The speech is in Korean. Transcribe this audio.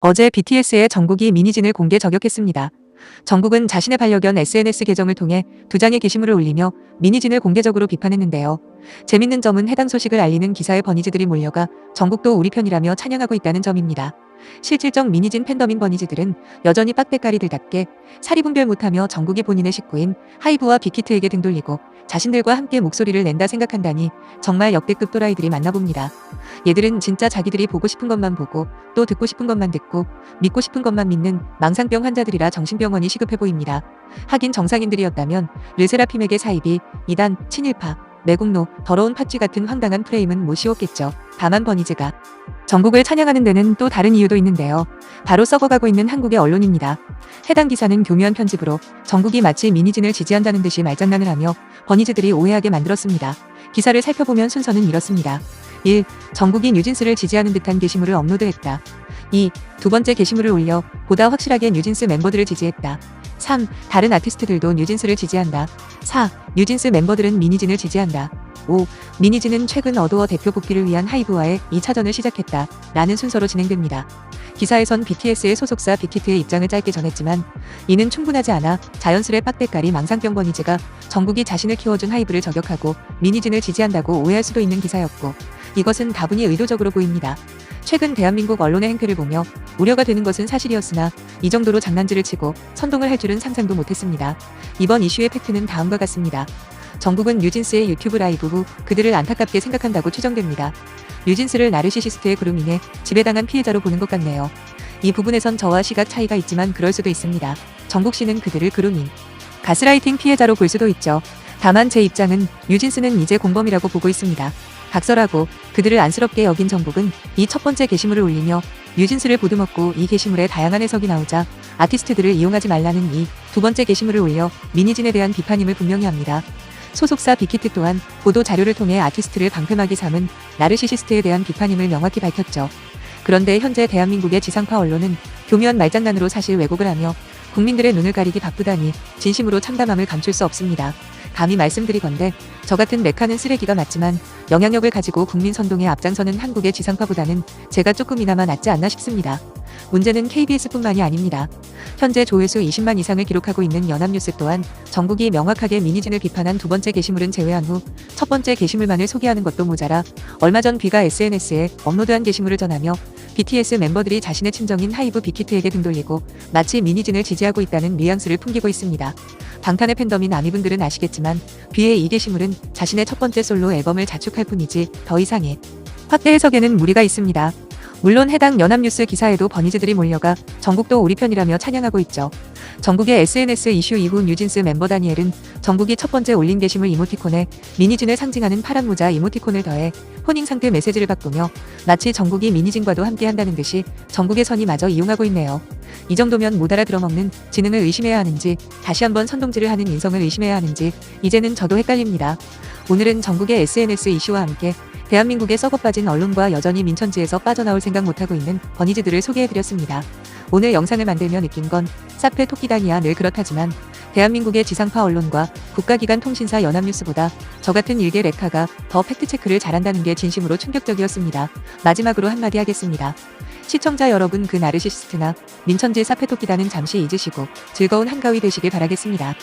어제 BTS의 정국이 미니진을 공개 저격했습니다. 정국은 자신의 반려견 SNS 계정을 통해 두 장의 게시물을 올리며 미니진을 공개적으로 비판했는데요. 재밌는 점은 해당 소식을 알리는 기사에 버니즈들이 몰려가 정국도 우리 편이라며 찬양하고 있다는 점입니다. 실질적 미니진 팬덤인 버니즈들은 여전히 빡대가리들답게 사리분별 못하며 정국이 본인의 식구인 하이브와 빅히트에게 등 돌리고 자신들과 함께 목소리를 낸다 생각한다니 정말 역대급 또라이들이 많나봅니다. 얘들은 진짜 자기들이 보고 싶은 것만 보고 또 듣고 싶은 것만 듣고 믿고 싶은 것만 믿는 망상병 환자들이라 정신병원이 시급해 보입니다. 하긴 정상인들이었다면 르세라핌에게 사이비, 이단, 친일파, 매국노, 더러운 팥쥐 같은 황당한 프레임은 못 씌웠겠죠. 다만 버니즈가 전국을 찬양하는 데는 또 다른 이유도 있는데요. 바로 썩어가고 있는 한국의 언론입니다. 해당 기사는 교묘한 편집으로 전국이 마치 미니진을 지지한다는 듯이 말장난을 하며 버니즈들이 오해하게 만들었습니다. 기사를 살펴보면 순서는 이렇습니다. 1. 전국이 뉴진스를 지지하는 듯한 게시물을 업로드했다. 2. 두 번째 게시물을 올려 보다 확실하게 뉴진스 멤버들을 지지했다. 3. 다른 아티스트들도 뉴진스를 지지한다. 4. 뉴진스 멤버들은 미니진을 지지한다. 5. 미니진은 최근 어도어 대표 복귀를 위한 하이브와의 2차전을 시작했다. 라는 순서로 진행됩니다. 기사에선 BTS의 소속사 빅히트의 입장을 짧게 전했지만 이는 충분하지 않아 자연스레 빡대가리 망상병 버니즈가 전국이 자신을 키워준 하이브를 저격하고 미니진을 지지한다고 오해할 수도 있는 기사였고 이것은 다분히 의도적으로 보입니다. 최근 대한민국 언론의 행태를 보며 우려가 되는 것은 사실이었으나 이 정도로 장난질을 치고 선동을 할 줄은 상상도 못했습니다. 이번 이슈의 팩트는 다음과 같습니다. 정국은 뉴진스의 유튜브 라이브 후 그들을 안타깝게 생각한다고 추정됩니다. 뉴진스를 나르시시스트의 그루밍에 지배당한 피해자로 보는 것 같네요. 이 부분에선 저와 시각 차이가 있지만 그럴 수도 있습니다. 정국 씨는 그들을 그루밍, 가스라이팅 피해자로 볼 수도 있죠. 다만 제 입장은 뉴진스는 이제 공범이라고 보고 있습니다. 각설하고 그들을 안쓰럽게 여긴 정국은 이 첫 번째 게시물을 올리며 뉴진스를 보듬었고 이 게시물에 다양한 해석이 나오자 아티스트들을 이용하지 말라는 이 두 번째 게시물을 올려 미니진에 대한 비판임을 분명히 합니다. 소속사 빅히트 또한 보도 자료를 통해 아티스트를 방패막이 삼은 나르시시스트에 대한 비판임을 명확히 밝혔죠. 그런데 현재 대한민국의 지상파 언론은 교묘한 말장난으로 사실 왜곡을 하며 국민들의 눈을 가리기 바쁘다니 진심으로 참담함을 감출 수 없습니다. 감히 말씀드리건대 저 같은 메카는 쓰레기가 맞지만 영향력을 가지고 국민 선동에 앞장서는 한국의 지상파보다는 제가 조금이나마 낫지 않나 싶습니다. 문제는 KBS뿐만이 아닙니다. 현재 조회수 20만 이상을 기록하고 있는 연합뉴스 또한 전국이 명확하게 미니진을 비판한 두 번째 게시물은 제외한 후 첫 번째 게시물만을 소개하는 것도 모자라 얼마 전 비가 SNS에 업로드한 게시물을 전하며 BTS 멤버들이 자신의 친정인 하이브 빅히트에게 등 돌리고 마치 미니진을 지지하고 있다는 뉘앙스를 풍기고 있습니다. 방탄의 팬덤인 아미분들은 아시겠지만 비의 이 게시물은 자신의 첫 번째 솔로 앨범을 자축할 뿐이지 더 이상의 확대 해석에는 무리가 있습니다. 물론 해당 연합뉴스 기사에도 버니즈들이 몰려가 전국도 우리 편이라며 찬양하고 있죠. 전국의 SNS 이슈 이후 뉴진스 멤버 다니엘은 전국이 첫 번째 올린 게시물 이모티콘에 미니진을 상징하는 파란 모자 이모티콘을 더해 혼인 상태 메시지를 바꾸며 마치 전국이 미니진과도 함께 한다는 듯이 전국의 선이 마저 이용하고 있네요. 이 정도면 못 알아 들어먹는 지능을 의심해야 하는지 다시 한번 선동질을 하는 인성을 의심해야 하는지 이제는 저도 헷갈립니다. 오늘은 전국의 SNS 이슈와 함께 대한민국의 썩어빠진 언론과 여전히 민천지에서 빠져나올 생각 못하고 있는 버니즈들을 소개해드렸습니다. 오늘 영상을 만들며 느낀 건 사페 토끼단이야 늘 그렇다지만 대한민국의 지상파 언론과 국가기관 통신사 연합뉴스보다 저 같은 일개 레카가 더 팩트체크를 잘한다는 게 진심으로 충격적이었습니다. 마지막으로 한마디 하겠습니다. 시청자 여러분 그 나르시시스트나 민천지 사페토끼단은 잠시 잊으시고 즐거운 한가위 되시길 바라겠습니다.